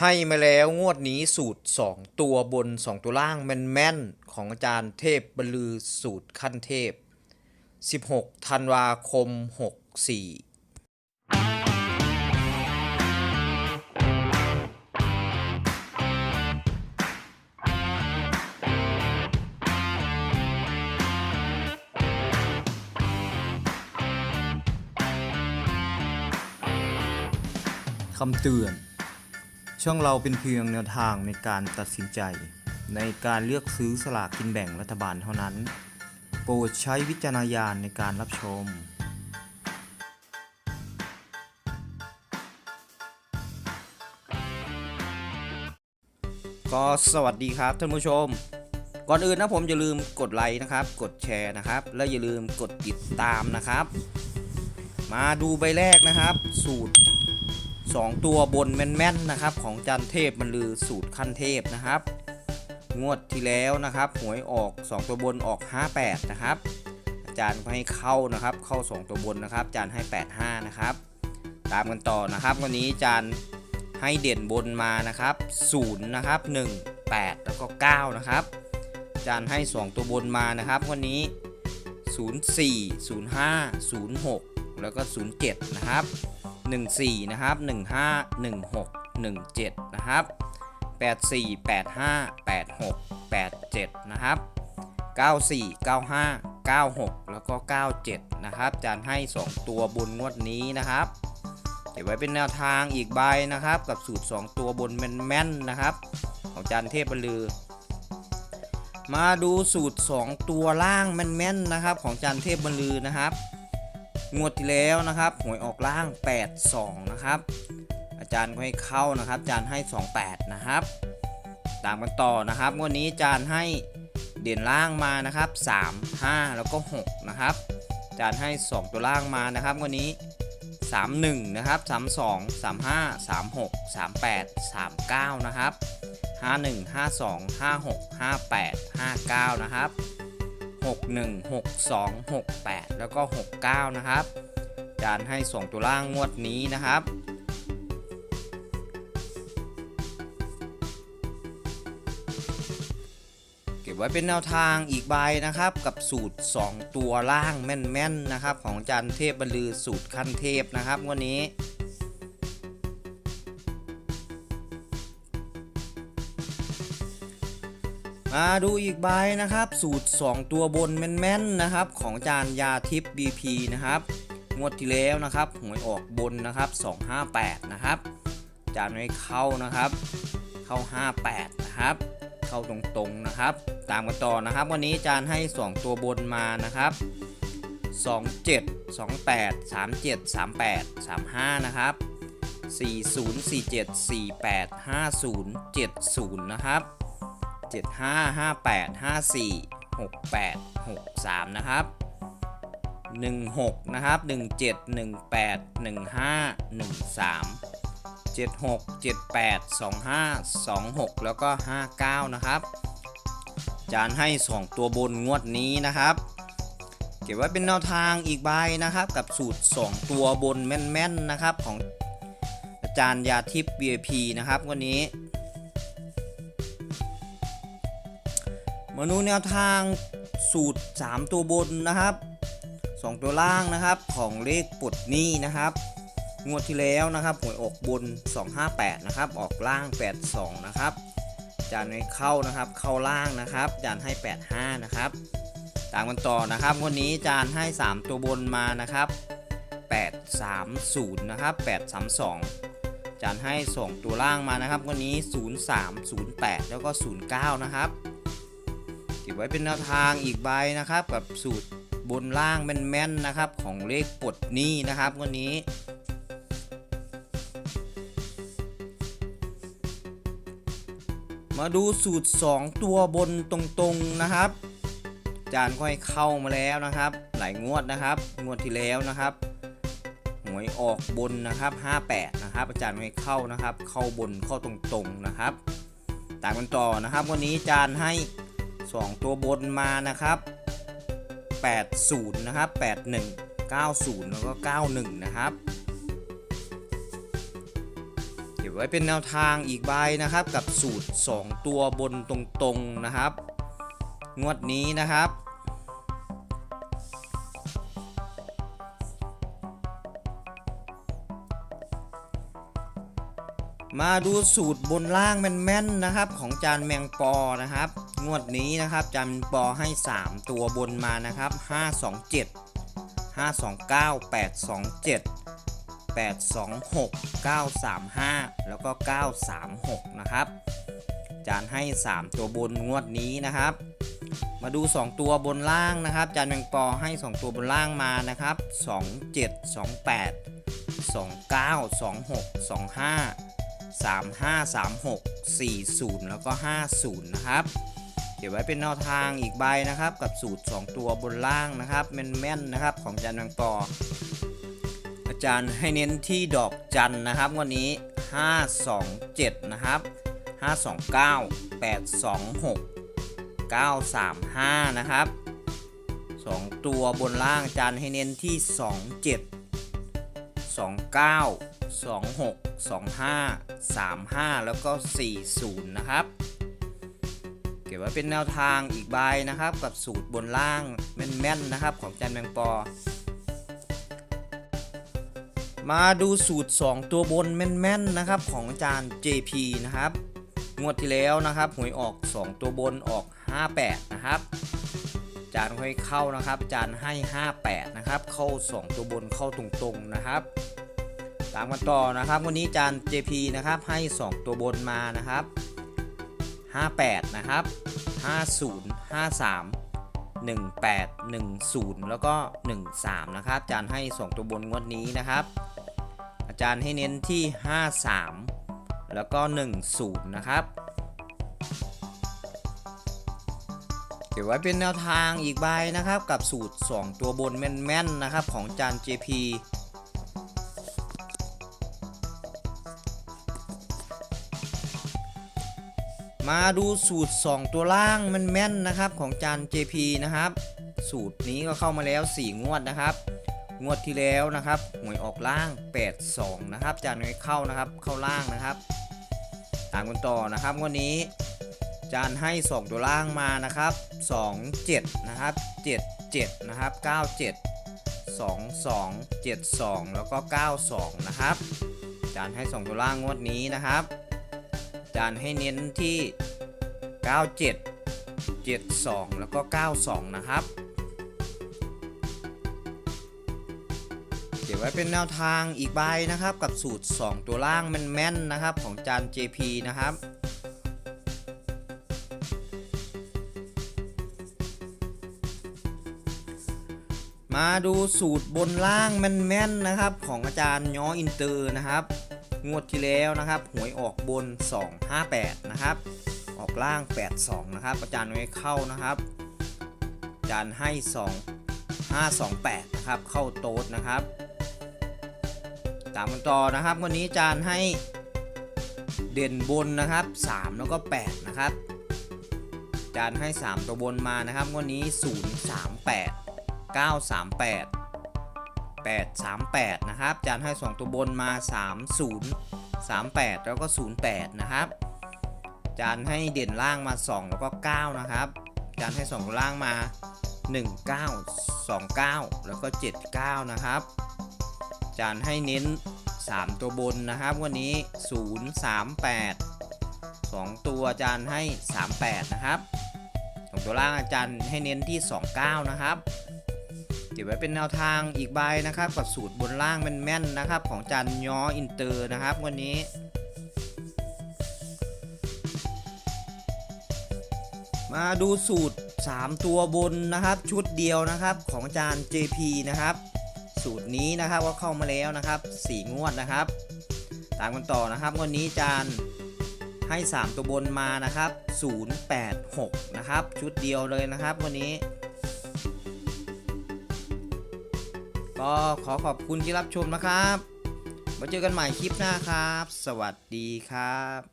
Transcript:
ให้มาแล้วงวดนี้สูตร 2 ตัวบน 2 ตัวล่างแม่นๆ ของอาจารย์เทพบรรลือสูตรขั้นเทพ 16 ธันวาคม 64คำเตือน ช่องเราเป็นเพียงแนวทางในการตัดสินใจ ในการเลือกซื้อสลากกินแบ่งรัฐบาลเท่านั้น โปรดใช้วิจารณญาณในการรับชม ก็สวัสดีครับท่านผู้ชม ก่อนอื่นนะผมอย่าลืมกดไลค์นะครับ กดแชร์นะครับ และอย่าลืมกดติดตามนะครับ มาดูใบแรกนะครับ สูตร 2 ตัวบนแม่นๆนะครับของจันเทพบรรลือสูตรขั้นเทพนะครับ งวดที่แล้วนะครับหวยออก 2 ตัวบนออก 58 นะครับ อาจารย์ให้เข้านะครับเข้า 2 ตัวบนนะครับอาจารย์ให้ 85 นะครับ ตามกันต่อนะครับวันนี้อาจารย์ให้เด่นบนมานะครับ0นะครับ1 8 แล้วก็ 9 นะครับอาจารย์ให้ 2 ตัวบนมานะครับวันนี้ 04 05 06 แล้วก็ 07 นะครับ 14 นะครับ 15 16 17 นะครับ 84 85 86 87 นะครับ 94 95 96 แล้วก็ 97 นะครับจารย์ให้ 2 ตัวบนงวดนี้นะครับ เก็บไว้เป็นแนวทางอีกใบนะครับ กับสูตร 2 ตัวบนแม่นๆนะครับ ของจารย์เทพบรรลือ มาดูสูตร 2 ตัวล่างแม่นๆนะครับ ของจารย์เทพบรรลือนะครับ งวดที่แล้วนะครับหวยออกล่าง 82 นะครับ อาจารย์ก็ให้เข้านะครับ อาจารย์ให้ 28 นะครับ ตามกันต่อนะครับ งวดนี้อาจารย์ให้เด่นล่างมานะครับ 3 5 แล้วก็ 6 นะครับอาจารย์ให้ 2 ตัวล่างมานะครับงวันนี้ 31 นะครับ 32 35 36 38 39 นะครับ 51 52 56 58 59 นะครับ 61 62 68 แล้วก็ 69 นะครับจารย์ให้ 2 ตัวล่างงวดนี้นะครับเก็บไว้เป็นแนวทางอีกใบนะครับกับสูตร 2 ตัวล่างแม่นๆนะครับ ของจารย์เทพบรรลือสูตรขั้นเทพนะครับงวันนี้ มาดูอีกใบนะครับ สูตร 2 ตัวบนแม่นๆนะครับ ของจารย์ยาทิพย์ BP นะครับงวดที่แล้วนะครับหวยออกบนนะครับ 258 นะครับ จารย์ไม่เข้านะครับ เข้า 58 นะครับ เข้าตรงๆนะครับ ตามกันต่อนะครับ วันนี้จารย์ให้ 2 ตัวบนมานะครับ 27 28 37 38 35 นะครับ40 47 48 50 70 นะครับ 75 58 54 68 63 นะครับ 16 นะครับ 17 18 15 13 76 78 25 26 แล้วก็ 59 นะครับอาจารย์ให้ 2 ตัวบนงวดนี้นะครับ เก็บไว้เป็นแนวทางอีกใบนะครับ กับสูตร 2 ตัวบนแม่นๆนะครับของอาจารย์ยาทิพย์ VIP นะครับวันนี้ มาดูแนวทางสูตร 3 ตัวบนนะครับ 2 ตัวล่างนะครับของเลขปลดหนี้นะครับงวดที่แล้วนะครับหวยออกบน 258 นะครับ ออกล่าง 82 นะครับจานให้เข้านะครับเข้าล่างนะครับจานให้ 85 นะครับต่ามกันต่อนะครับงวันนี้จานให้ 3 ตัวบนมานะครับ 830 นะครับ 832 จานให้ 2 ตัวล่างมานะครับงวันนี้ 03 08 แล้วก็ 09 นะครับ เก็บไว้เป็นแนวทางอีกใบนะครับกับสูตรบนล่างแม่นๆนะครับ ของเลขปลดหนี้นะครับวันนี้มาดูสูตร 2 ตัวบนตรงๆนะครับ จานก็ให้เข้ามาแล้วนะครับ หลายงวดนะครับ งวดที่แล้วนะครับหวยออกบนนะครับ 58 นะครับ อาจารย์ก็ให้เข้านะครับ เข้าบนเข้าตรงๆนะครับ ตามกันต่อนะครับ วันนี้จารย์ให้ 2 ตัวบนมานะครับ 80 นะครับ 81 90 แล้วก็ 91 นะครับเก็บไว้เป็นแนวทางอีกใบนะครับกับสูตร 2 ตัวบนตรงๆนะครับ งวดนี้นะครับ มาดูสูตรบนล่างแม่นๆนะครับ ของจานแมงปอนะครับ งวดนี้นะครับจานปอให้ 3 ตัวบนมานะครับ 527 529 827 826 935 แล้วก็ 936 นะครับ จานให้ 3 ตัวบนงวดนี้นะครับ มาดู 2 ตัวบนล่างนะครับ จานแมงปอให้ 2 ตัวบนล่างมานะครับ 27 28 29 26 25 35 36 40 แล้วก็ 50 นะครับเก็บไว้เป็นแนวทางอีกใบนะครับ กับสูตร 2 ตัวบนล่างนะครับแม่นๆนะครับของจานแมงปออาจารย์ให้เน้นที่ดอกจันนะครับวันนี้ 527 นะครับ 529 826 935 นะครับ 2 ตัวบนล่างอาจารย์ให้เน้นที่ 27 29 26 25 35 แล้วก็ 40 นะครับ เก็บไว้เป็นแนวทางอีกใบนะครับ กับสูตรบนล่างแม่นๆนะครับ ของอาจารย์แมงปอ มาดูสูตร 2 ตัวบนแม่นๆนะครับ ของอาจารย์ JP นะครับ งวดที่แล้วนะครับหวยออก 2 ตัวบนออก 58 นะครับจารย์ค่อยเข้านะครับ จารย์ให้ 58 นะครับ เข้า 2 ตัวบนเข้าตรงๆนะครับ ตามกันต่อนะครับ วันนี้อาจารย์ JP นะครับให้ 2 ตัวบนมานะครับ 58 นะครับ 50 53 18 10 แล้วก็ 13 นะครับอาจารย์ให้ 2 ตัวบนงวดนี้นะครับ อาจารย์ให้เน้นที่ 53 แล้วก็ 10 นะครับเก็บไว้เป็นแนวทางอีกใบนะครับ กับสูตร 2 ตัวบนแม่นๆนะครับ ของอาจารย์ JP มาดูสูตร 2 ตัวล่างแม่นๆนะครับของจาน JP นะครับ สูตรนี้ก็เข้ามาแล้ว 4 งวดนะครับ งวดที่แล้วนะครับหวยออกล่าง 82 นะครับจานไม่เข้านะครับเข้าล่างนะครับ ตามกันต่อนะครับงวันนี้ จานให้ 2 ตัวล่างมานะครับ 27 นะครับ 77 นะครับ 97 22 72 แล้วก็ 92 นะครับ จานให้ 2 ตัวล่างงวดนี้นะครับ จานให้เน้นที่ 97 72 แล้วก็ 92 นะครับเดี๋ยวไว้เป็นแนวทางอีกใบนะครับกับสูตร 2 ตัวล่างแม่นๆนะครับของจาน JP นะครับมาดูสูตรบนล่างแม่นๆนะครับ ของอาจารย์ย้ออินเตอร์นะครับ งวดที่แล้วนะครับ หวยออกบน 258 นะครับ ออกล่าง 82 นะครับ อาจารย์ไม่เข้านะครับ อาจารย์ให้ 2 528 นะครับ เข้าโต๊ดนะครับตามกันต่อนะครับ วันนี้อาจารย์ให้เด่นบนนะครับ 3 แล้วก็ 8 นะครับอาจารย์ให้ 3 ตัวบนมานะครับ วันนี้ 038 938 838 นะครับจานให้ 2 ตัวบนมา 30 38 แล้วก็ 08 นะครับ จานให้เด่นล่างมา 2 แล้วก็ 9 นะครับ จานให้ 2 ล่างมา 19 29 แล้วก็ 79 นะครับ จานให้เน้น 3 ตัวบนนะครับวันนี้ 038 2 ตัวจานให้ 38 นะครับสองตัวล่างอาจารย์ให้เน้นที่ 29 นะครับ เก็บไว้เป็นแนวทางอีกใบนะครับ กับสูตรบนล่างแม่นๆนะครับ ของจันยออินเตอร์นะครับวันนี้มาดูสูตร 3 ตัวบนนะครับ ชุดเดียวนะครับของจารย์ JP นะครับ สูตรนี้นะครับก็เข้ามาแล้วนะครับ 4 งวดนะครับ ตามกันต่อนะครับวันนี้จารย์ให้ 3 ตัวบนมานะครับ 086 นะครับ ชุดเดียวเลยนะครับวันนี้ ก็ขอขอบคุณที่รับชมนะครับมาเจอกันใหม่คลิปหน้าครับ สวัสดีครับ